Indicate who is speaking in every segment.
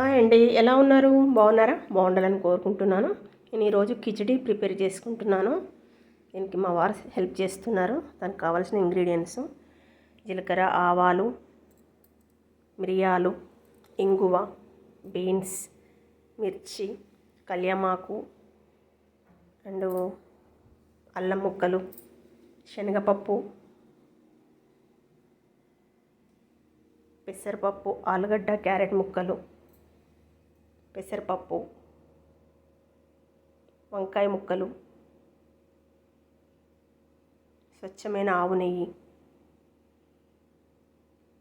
Speaker 1: Hi అండి. ఎలా ఉన్నారు? బాగున్నారా? బాగుండాలని కోరుకుంటున్నాను. నేను ఈరోజు కిచడీ ప్రిపేర్ చేసుకుంటున్నాను. దీనికి మా వారు హెల్ప్ చేస్తున్నారు. దానికి కావాల్సిన ఇంగ్రీడియంట్స్ జీలకర్ర ఆవాలు మిరియాలు ఇంగువ బీన్స్ మిర్చి కళ్యామాకు అండ్ అల్లం ముక్కలు శనగపప్పు పెసరపప్పు ఆలుగడ్డ క్యారెట్ ముక్కలు. పెసరపప్పు వంకాయ ముక్కలు స్వచ్ఛమైన ఆవు నెయ్యి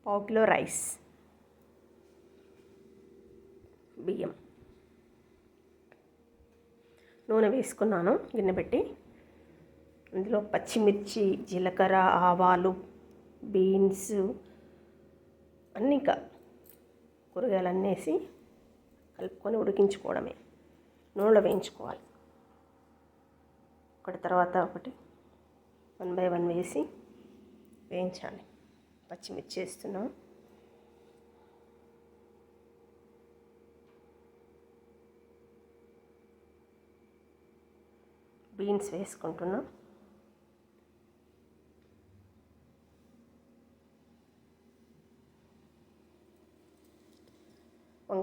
Speaker 1: పావు కిలో రైస్ బియ్యం. నూనె వేసుకున్నాను గిన్నె పెట్టి. అందులో పచ్చిమిర్చి జీలకర్ర ఆవాలు బీన్స్ అన్నీ ఇంకా కూరగాయలన్నీ వేసి కలుపుకొని ఉడికించుకోవడమే. నూనెలో వేయించుకోవాలి. ఒకటి తర్వాత ఒకటి వన్ బై వన్ వేసి వేయించాలి. పచ్చిమిర్చి వేస్తున్నాం. బీన్స్ వేసుకుంటున్నాం.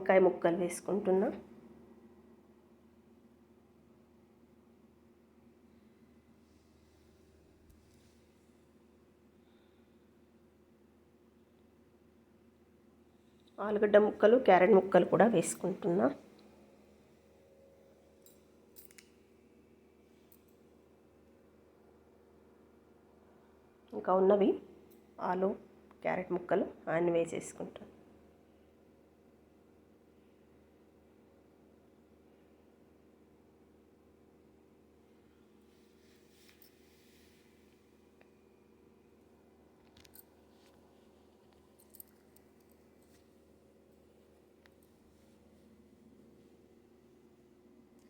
Speaker 1: వంకాయ ముక్కలు వేసుకుంటున్నా. ఆలుగడ్డ ముక్కలు క్యారెట్ ముక్కలు కూడా వేసుకుంటున్నా. ఇంకా ఉన్నవి ఆలు క్యారెట్ ముక్కలు అన్నీ వేసేసుకుంటాను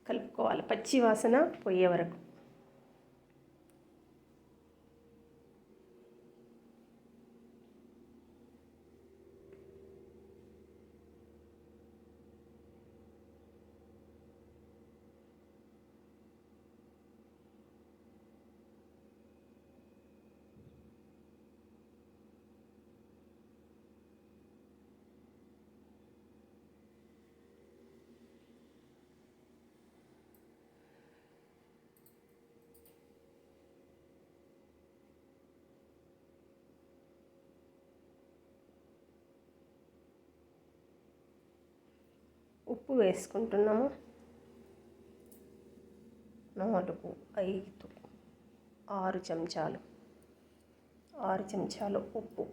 Speaker 1: కలుపుకోవాలి. పచ్చి వాసన పోయే వరకు. ఉప్పు వేసుకుంటున్నాము. నాలుగు ఐదు ఆరు చెంచాలు. ఆరు చెంచాలు ఉప్పు.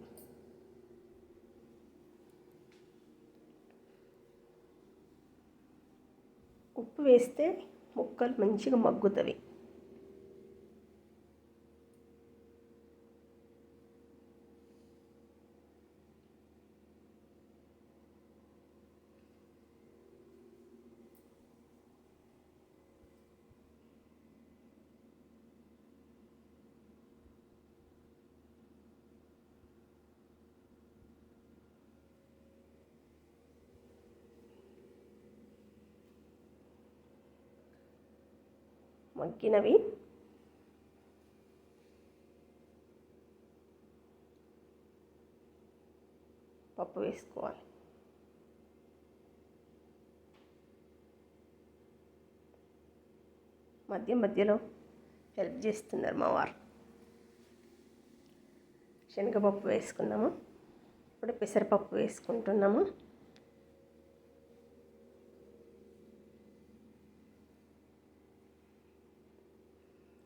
Speaker 1: ఉప్పు వేస్తే ముక్కలు మంచిగా మగ్గుతాయి. మగ్గినవి. పప్పు వేసుకోవాలి. మధ్య మధ్యలో హెల్ప్ చేస్తున్నారు మా వారు. శనగపప్పు వేసుకున్నాము. ఇప్పుడు పెసరపప్పు వేసుకుంటున్నాము.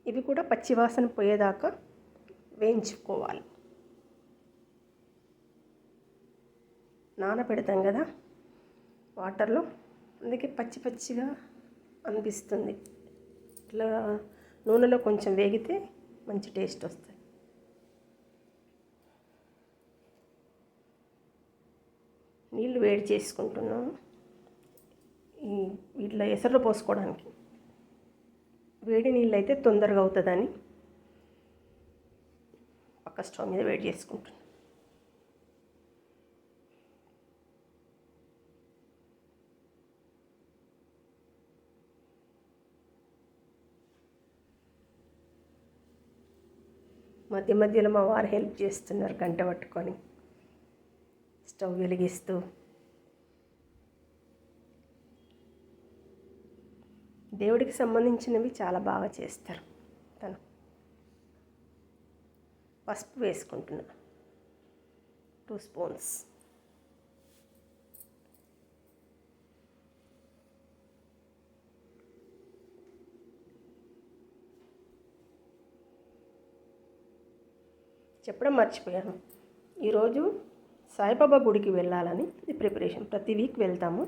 Speaker 1: ఇవి కూడా పచ్చివాసన పోయేదాకా వేయించుకోవాలి. నానబెడతాం కదా వాటర్లో అందుకే పచ్చి పచ్చిగా అనిపిస్తుంది. ఇట్లా నూనెలో కొంచెం వేగితే మంచి టేస్ట్ వస్తుంది. నీళ్ళు వేడి చేసుకుంటున్నాము ఈ వీటిలో ఎసరు పోసుకోవడానికి. వేడి నీళ్ళు అయితే తొందరగా అవుతుందని పక్క స్టవ్ మీద వేడి చేసుకుంటున్నాను మధ్య మధ్యలో మా వారు హెల్ప్ చేస్తున్నారు గంట పట్టుకొని. స్టవ్ వెలిగిస్తూ దేవుడికి సంబంధించినవి చాలా బాగా చేస్తారు. తను పసుపు వేసుకుంటున్నా. టూ స్పూన్స్ చెప్పడం మర్చిపోయాను. ఈరోజు సాయిబాబా గుడికి వెళ్ళాలని ఇది ప్రిపరేషన్. ప్రతి వీక్ వెళ్తాము.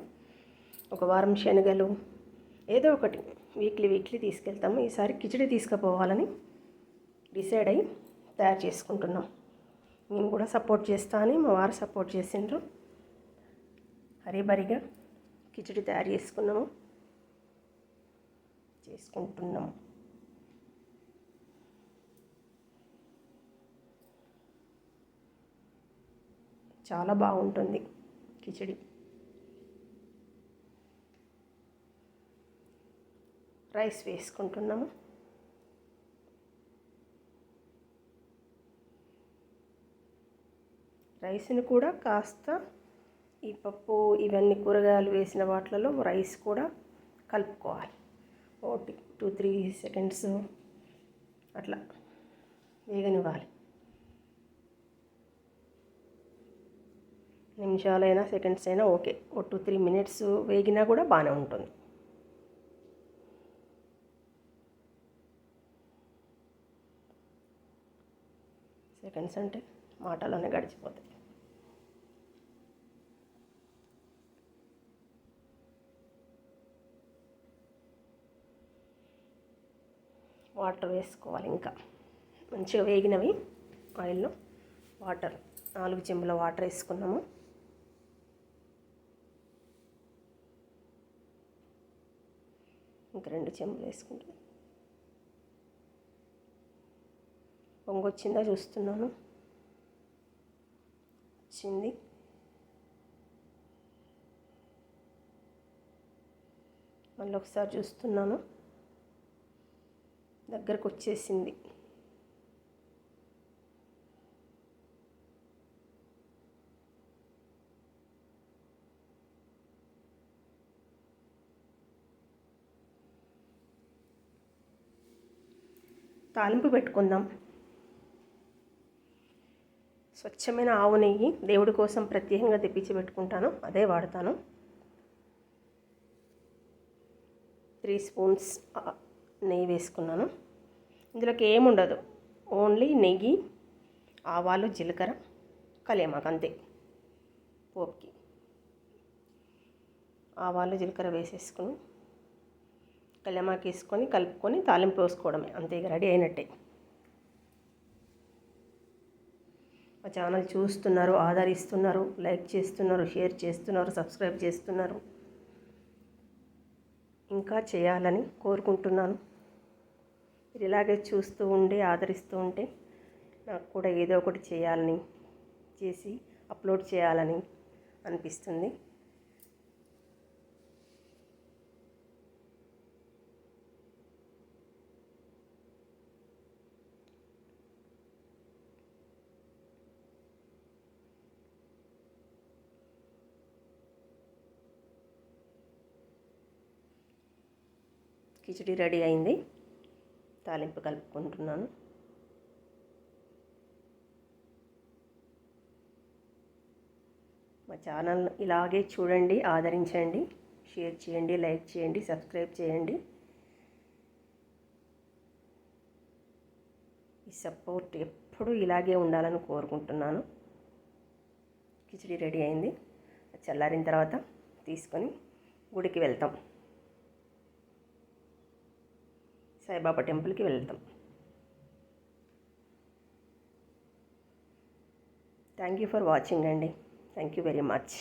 Speaker 1: ఒక వారం శనగలు ఏదో ఒకటి వీక్లీ వీక్లీ తీసుకెళ్తాము. ఈసారి కిచిడి తీసుకుపోవాలని డిసైడ్ అయ్యి తయారు చేసుకుంటున్నాం. నేను కూడా సపోర్ట్ చేస్తా అని మా వారు సపోర్ట్ చేసిండ్రు. హరీబరిగా కిచిడి తయారు చేసుకున్నాము. చేసుకుంటున్నాము చాలా బాగుంటుంది కిచిడి. రైస్ వేసుకుంటున్నాము. రైస్ని కూడా కాస్త ఈ పప్పు ఇవన్నీ కూరగాయలు వేసిన వాటిలలో రైస్ కూడా కలుపుకోవాలి. ఒకటి టూ త్రీ సెకండ్స్ అట్లా వేగనివ్వాలి. నిమిషాలైనా సెకండ్స్ అయినా ఓకే. ఓ టూ త్రీ మినిట్స్ వేగినా కూడా బాగానే ఉంటుంది. సెకండ్స్ అంటే మాటలోనే గడిచిపోతాయి. వాటర్ వేసుకోవాలి ఇంకా. మంచిగా వేగినవి ఆయిల్లో. వాటర్ నాలుగు చెంబుల వాటర్ వేసుకున్నాము. ఇంక రెండు చెంబులు వేసుకుంటాం. పొంగొచ్చిందా చూస్తున్నాను. వచ్చింది. మళ్ళీ ఒకసారి చూస్తున్నాను. దగ్గరకు వచ్చేసింది. తాలింపు పెట్టుకుందాం. స్వచ్ఛమైన ఆవు నెయ్యి దేవుడి కోసం ప్రత్యేకంగా తెప్పించి పెట్టుకుంటాను. అదే వాడతాను. త్రీ స్పూన్స్ నెయ్యి వేసుకున్నాను. ఇందులోకి ఏముండదు ఓన్లీ నెయ్యి ఆవాలు జీలకర్ర కలియమాకు అంతే. పోపుకి. ఆవాలు జీలకర్ర వేసేసుకుని కలియమాకు వేసుకొని కలుపుకొని తాలింపు వేసుకోవడమే అంతే రెడీ అయినట్టే. మా ఛానల్ చూస్తున్నారు ఆదరిస్తున్నారు లైక్ చేస్తున్నారు షేర్ చేస్తున్నారు సబ్స్క్రైబ్ చేస్తున్నారు. ఇంకా చేయాలని కోరుకుంటున్నాను. మీరు ఇలాగే చూస్తూ ఉండి ఆదరిస్తూ ఉంటే నాకు కూడా ఏదో ఒకటి చేయాలని చేసి అప్లోడ్ చేయాలని అనిపిస్తుంది. కిచిడి రెడీ అయింది. తాలింపు కలుపుకుంటున్నాను. మా ఛానల్ ఇలాగే చూడండి ఆదరించండి షేర్ చేయండి లైక్ చేయండి సబ్స్క్రైబ్ చేయండి. ఈ సపోర్ట్ ఎప్పుడూ ఇలాగే ఉండాలని కోరుకుంటున్నాను. కిచిడి రెడీ అయింది. చల్లారిన తర్వాత తీసుకొని గుడికి వెళ్తాం. సాయిబాబా టెంపుల్కి వెళ్తాం థ్యాంక్ యూ ఫర్ వాచింగ్ అండి. Thank you very much.